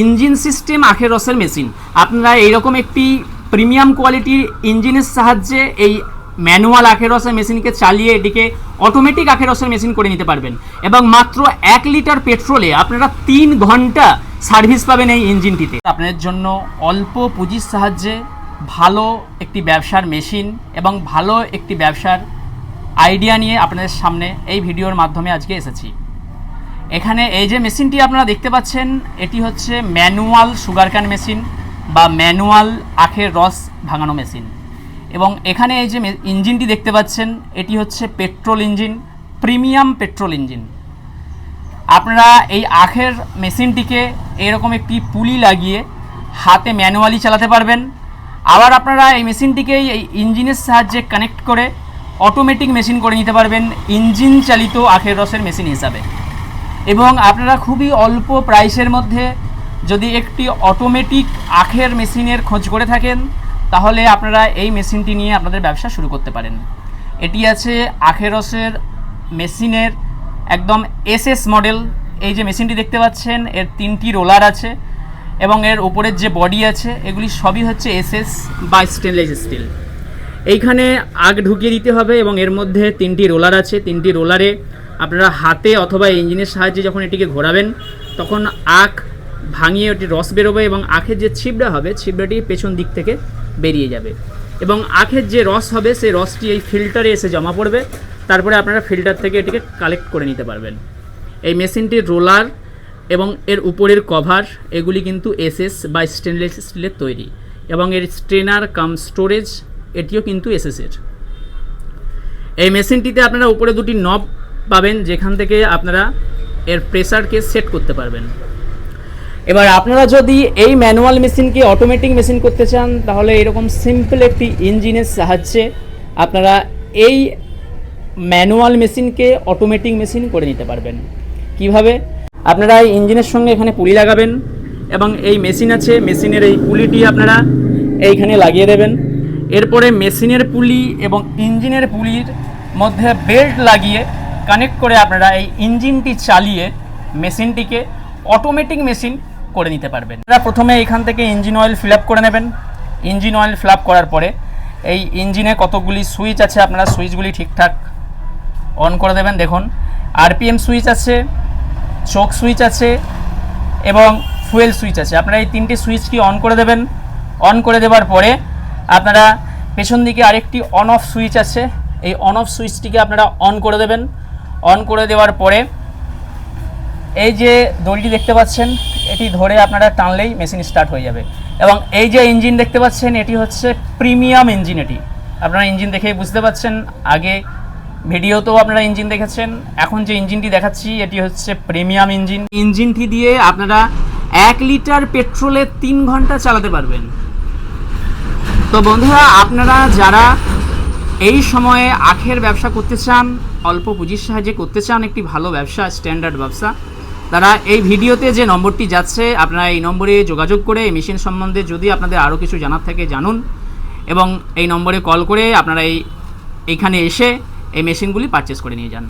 Engine system আখের রসের machine. আপনারা এইরকম একটি প্রিমিয়াম কোয়ালিটির ইঞ্জিনের সাহায্যে এই ম্যানুয়াল আখের রসের মেশিনকে চালিয়ে এটিকে অটোমেটিক আখের রসের মেশিন করে নিতে পারবেন। এবং মাত্র এক লিটার পেট্রোলে আপনারা তিন ঘণ্টা সার্ভিস পাবেন এই ইঞ্জিনটিতে। আপনাদের জন্য অল্প পুঁজির সাহায্যে ভালো একটি ব্যবসার মেশিন এবং ভালো একটি ব্যবসার আইডিয়া নিয়ে আপনাদের সামনে এই ভিডিওর মাধ্যমে আজকে এসেছি। এখানে এই যে মেশিনটি আপনারা দেখতে পাচ্ছেন, এটি হচ্ছে ম্যানুয়াল সুগার ক্যান মেশিন বা ম্যানুয়াল আখের রস ভাঙানো মেশিন। এবং এখানে এই যে ইঞ্জিনটি দেখতে পাচ্ছেন, এটি হচ্ছে petrol engine, premium petrol engine. আপনারা এই আখের মেশিনটিকে এরকম একটি পুলি লাগিয়ে হাতে ম্যানুয়ালি চালাতে পারবেন। আবার আপনারা এই মেশিনটিকে এই ইঞ্জিনের সাহায্যে কানেক্ট করে অটোমেটিক মেশিন করে নিতে পারবেন, ইঞ্জিন চালিত আখের রসের মেশিন হিসাবে। এবং আপনারা খুবই অল্প প্রাইসের মধ্যে যদি একটি অটোমেটিক আখের মেশিনের খোঁজ করে থাকেন, তাহলে আপনারা এই মেশিনটি নিয়ে আপনাদের ব্যবসা শুরু করতে পারেন। এটি আছে আখের রসের মেশিনের একদম এসএস মডেল এই যে মেশিনটি দেখতে পাচ্ছেন, এর তিনটি রোলার আছে এবং এর উপরের যে বডি আছে, এগুলি সবই হচ্ছে এসএস বা স্টেনলেস স্টিল এইখানে আগ ঢুকিয়ে দিতে হবে এবং এর মধ্যে তিনটি রোলার আছে। তিনটি রোলারে আপনারা হাতে অথবা ইঞ্জিনের সাহায্যে যখন এটিকে ঘোরাবেন, তখন আখ ভাঙিয়ে ওটি রস বেরোবে এবং আখের যে ছিবড়া হবে, ছিবড়াটি পেছন দিক থেকে বেরিয়ে যাবে। এবং আখের যে রস হবে, সেই রসটি এই ফিল্টারে এসে জমা পড়বে। তারপরে আপনারা ফিল্টার থেকে এটিকে কালেক্ট করে নিতে পারবেন। এই মেশিনটির রোলার এবং এর উপরের কভার, এগুলি কিন্তু এসএস বা স্টেনলেস স্টিলের তৈরি। এবং এর স্ট্রেনার কাম স্টোরেজ এটিও কিন্তু এসএসের এই মেশিনটিতে আপনারা উপরে দুটি নব পাবেন, যেখান থেকে আপনারা এর প্রেসারকে সেট করতে পারবেন। এবার আপনারা যদি এই ম্যানুয়াল মেশিনকে অটোমেটিক মেশিন করতে চান, তাহলে এরকম সিম্পল একটি ইঞ্জিনের সাহায্যে আপনারা এই ম্যানুয়াল মেশিনকে অটোমেটিক মেশিন করে নিতে পারবেন। কীভাবে? আপনারা এই ইঞ্জিনের সঙ্গে এখানে পুলি লাগাবেন এবং এই মেশিন আছে মেশিনের এই পুলিটি আপনারা এইখানে লাগিয়ে দেবেন। এরপরে মেশিনের পুলি এবং ইঞ্জিনের পুলির মধ্যে বেল্ট লাগিয়ে কানেক্ট করে আপনারা এই ইঞ্জিনটি চালিয়ে মেশিনটিকে অটোমেটিক মেশিন করে নিতে পারবেন। আপনারা প্রথমে এখান থেকে ইঞ্জিন অয়েল ফিল করে নেবেন। ইঞ্জিন অয়েল ফিল করার পরে এই ইঞ্জিনে কতগুলি সুইচ আছে আপনারা সুইচগুলি ঠিকঠাক অন করে দেবেন। দেখুন আরপিএম সুইচ আছে চোখ সুইচ আছে এবং ফুয়েল সুইচ আছে। আপনারা এই তিনটি সুইচ কি অন করে দেবেন। অন করে দেওয়ার পরে আপনারা পেছন দিকে আরেকটি অন অফ সুইচ আছে। এই অন অফ সুইচটিকে আপনারা অন করে দেবেন। অন করে দেওয়ার পরে এই যে দড়িটি দেখতে পাচ্ছেন, এটি ধরে আপনারা টানলেই মেশিন স্টার্ট হয়ে যাবে। এবং এই যে ইঞ্জিন দেখতে পাচ্ছেন, এটি হচ্ছে প্রিমিয়াম ইঞ্জিন এটি। আপনারা ইঞ্জিন দেখেই বুঝতে পাচ্ছেন, আগে ভিডিওতেও আপনারা ইঞ্জিন দেখেছেন, এখন যে ইঞ্জিনটি দেখাচ্ছি, এটি হচ্ছে প্রিমিয়াম ইঞ্জিন ইঞ্জিনটি দিয়ে আপনারা এক লিটার পেট্রোলে তিন ঘণ্টা চালাতে পারবেন। তো বন্ধুরা, আপনারা যারা এই সময়ে আখের ব্যবসা করতে চান, অল্প পুঁজির সাহায্যে করতে চান, একটি ভালো ব্যবসা স্ট্যান্ডার্ড ব্যবসা, তারা এই ভিডিওতে যে নম্বরটি যাচ্ছে, আপনারা এই নম্বরে যোগাযোগ করে এই মেশিন সম্বন্ধে যদি আপনাদের আরও কিছু জানার থাকে জানুন এবং এই নম্বরে কল করে আপনারা এই এইখানে এসে এই মেশিনগুলি পারচেস করে নিয়ে যান।